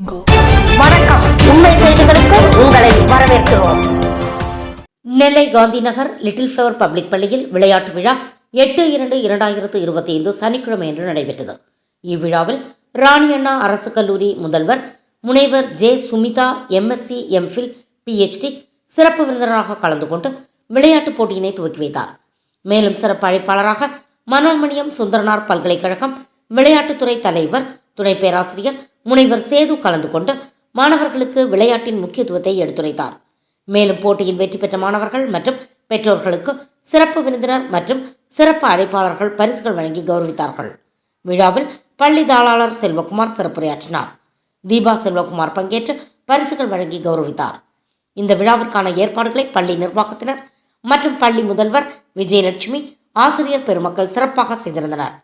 வணக்கம். உண்மை செய்திகளுக்கு உங்களை வரவேற்கிறோம். Nellai Gandhi Nagar little flower public பள்ளியில் விளையாட்டு விழா எட்டு இரண்டு இரண்டாயிரத்து இருபத்தி ஐந்து சனிக்கிழமை என்று நடைபெற்றது. இவ்விழாவில் ராணி அண்ணா அரசு கல்லூரி முதல்வர் முனைவர் J Sumitha MSc MPhil PhD சிறப்பு விருந்தினராக கலந்து கொண்டு விளையாட்டுப் போட்டியினை துவக்கி வைத்தார். மேலும் சிறப்பு அழைப்பாளராக மனோன்மணியம் சுந்தரனார் பல்கலைக்கழகம் விளையாட்டுத்துறை தலைவர் துணை பேராசிரியர் முனைவர் சேது கலந்து கொண்டு மாணவர்களுக்கு விளையாட்டின் முக்கியத்துவத்தை எடுத்துரைத்தார். மேலும் போட்டியில் வெற்றி பெற்ற மாணவர்கள் மற்றும் பெற்றோர்களுக்கு சிறப்பு விருந்தினர் மற்றும் சிறப்பு அழைப்பாளர்கள் பரிசுகள் வழங்கி கௌரவித்தார்கள். விழாவில் பள்ளி தாளாளர் செல்வகுமார் சிறப்புரையாற்றினார். தீபா செல்வகுமார் பங்கேற்று பரிசுகள் வழங்கி கௌரவித்தார். இந்த விழாவிற்கான ஏற்பாடுகளை பள்ளி நிர்வாகத்தினர் மற்றும் பள்ளி முதல்வர் விஜயலட்சுமி ஆசிரியர் பெருமக்கள் சிறப்பாக செய்திருந்தனர்.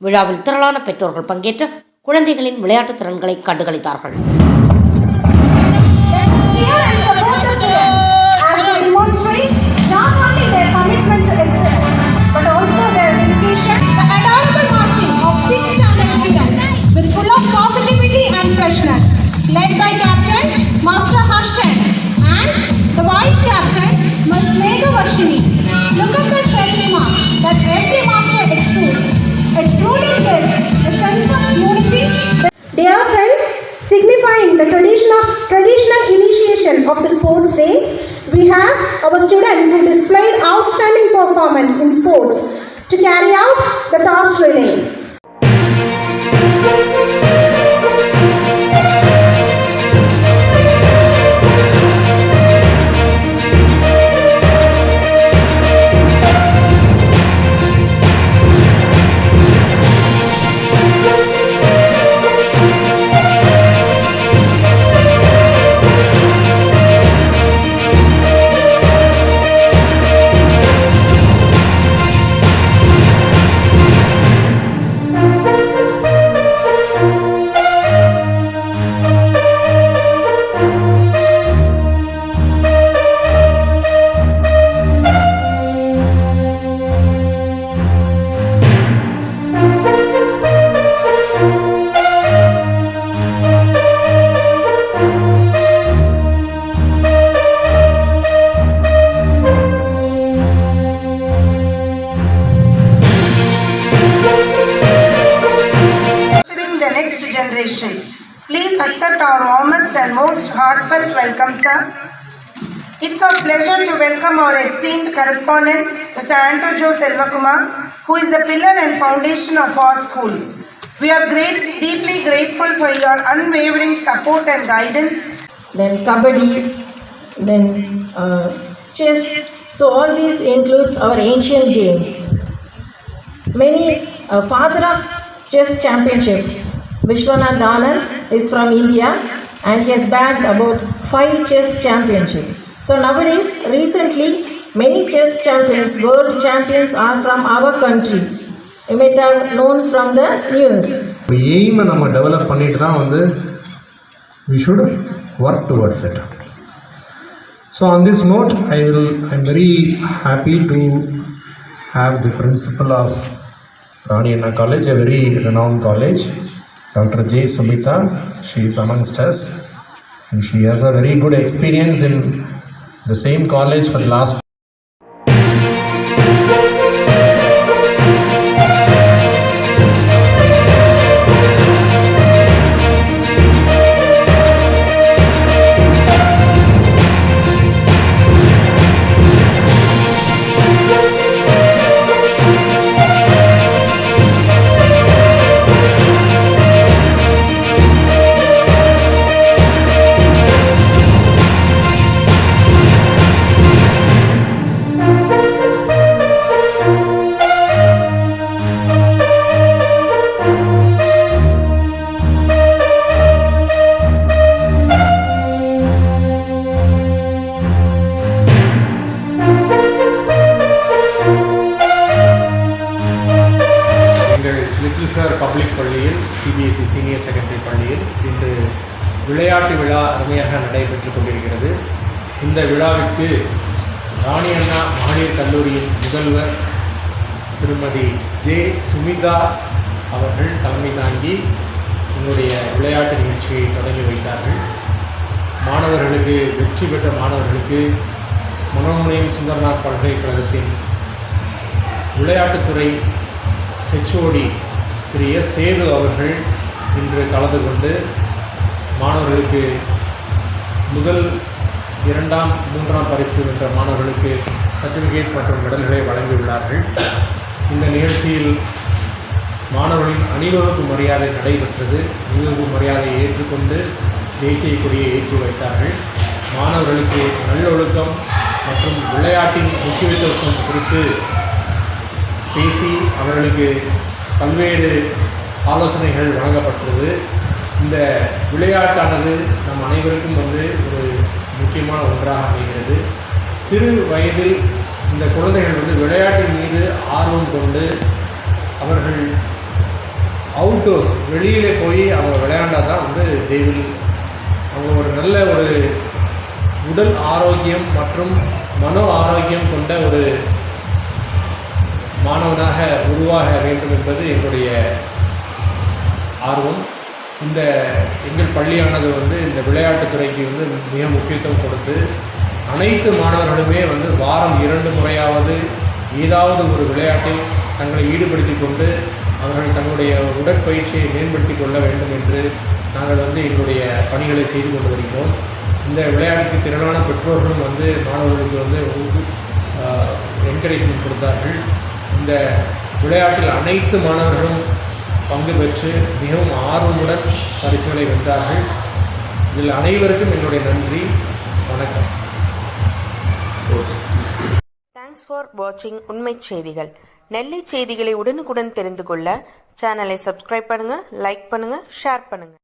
விழாவில் திரளான பெற்றோர்கள் பங்கேற்று குழந்தைகளின் விளையாட்டுத் திறன்களை கண்டுகளித்தார்கள் cheer and support the students as they demonstrate not only their commitment to excellence but also their dedication. The adorable marching of six standard students with full of positivity and freshness, led by Captain Master Harshan and the Vice Captain Ms. Meghavashini. Look our students who displayed outstanding performance in sports to carry out the torch relay. Please accept our warmest and most heartfelt welcome, sir. It's our pleasure to welcome our esteemed correspondent, Mr. Antojo Selvakumar, who is the pillar and foundation of our school. We are great, deeply grateful for your unwavering support and guidance then kabaddi, then uh, chess. So all these includes our ancient games. Many uh, father of chess championship, Vishwanath Anand is from India and he has bagged about five chess championships. So nowadays, recently, many chess champions, world champions are from our country. You might have known from the news. ஒரு எய்மை நம்ம develop பண்ணிட்டு தான் வந்து we should work towards it so on this note I will I am very happy to have the principal of Rani Anna college a very renowned college Dr. J. Sumita, she is amongst us and she has a very good experience in the same college for the last விளையாட்டு விழா அருமையாக நடைபெற்று கொண்டிருக்கிறது. இந்த விழாவிற்கு ராணி அண்ணா மகளிர் கல்லூரியின் முதல்வர் திருமதி ஜே சுமிதா அவர்கள் தலைமை தாங்கி என்னுடைய விளையாட்டு நிகழ்ச்சியை தொடங்கி வைத்தார்கள். மாணவர்களுக்கு வெற்றி பெற்ற மாணவர்களுக்கு மனோன்மணியம் சுந்தரநாத் பல்கலைக்கழகத்தின் விளையாட்டுத்துறை ஹெச்ஓடி திரு எஸ் சேது அவர்கள் இன்று கலந்து கொண்டு மாணவர்களுக்கு முதல் இரண்டாம் மூன்றாம் பரிசு வென்ற மாணவர்களுக்கு சர்டிஃபிகேட் மற்றும் மெடல்களை வழங்கியுள்ளார்கள். இந்த நிகழ்ச்சியில் மாணவர்களின் அணிவகுப்பு மரியாதை நடைபெற்றது. அணிவகுப்பு மரியாதையை ஏற்றுக்கொண்டு தேசிய கொடியை ஏற்றி வைத்தார்கள். மாணவர்களுக்கு நல்லொழுக்கம் மற்றும் விளையாட்டின் முக்கியத்துவம் குறித்து பேசி அவர்களுக்கு பல்வேறு ஆலோசனைகள் வழங்கப்பட்டது. இந்த விளையாட்டானது நம் அனைவருக்கும் வந்து ஒரு முக்கியமான ஒன்றாக அமைகிறது. சிறு வயதில் இந்த குழந்தைகள் வந்து விளையாட்டின் மீது ஆர்வம் கொண்டு அவர்கள் அவுட்டோர்ஸ் வெளியிலே போய் அவங்க விளையாண்டா தான் வந்து தெய்வில் அவங்க ஒரு நல்ல ஒரு உடல் ஆரோக்கியம் மற்றும் மனோ ஆரோக்கியம் கொண்ட ஒரு மாணவனாக உருவாக வேண்டும் என்பது என்னுடைய ஆர்வம். இந்த எங்கள் பள்ளியானது வந்து இந்த விளையாட்டுத்துறைக்கு வந்து மிக முக்கியத்துவம் கொடுத்து அனைத்து மாணவர்களுமே வந்து வாரம் இரண்டு முறையாவது ஏதாவது ஒரு விளையாட்டில் தங்களை ஈடுபடுத்தி கொண்டு அவர்கள் தங்களுடைய உடற்பயிற்சியை மேம்படுத்தி கொள்ள வேண்டும் என்று நாங்கள் வந்து எங்களுடைய பணிகளை செய்து கொண்டு வருகிறோம். இந்த விளையாட்டுக்கு திரளான பெற்றோர்களும் வந்து மாணவர்களுக்கு வந்து என்கரேஜ்மெண்ட் கொடுத்தார்கள். இந்த விளையாட்டில் அனைத்து மாணவர்களும் பங்கு பெற்று மிகவும் ஆர்வமுடன் பரிசுகளை வென்றார்கள். இதில் அனைவருக்கும் என்னுடைய நன்றி. வணக்கம். தேங்க்ஸ் ஃபார் வாட்சிங் உண்மை செய்திகள். நெல்லை செய்திகளை உடனுக்குடன் தெரிந்து கொள்ள சேனலை சப்ஸ்கிரைப் பண்ணுங்க லைக் பண்ணுங்க ஷேர் பண்ணுங்க.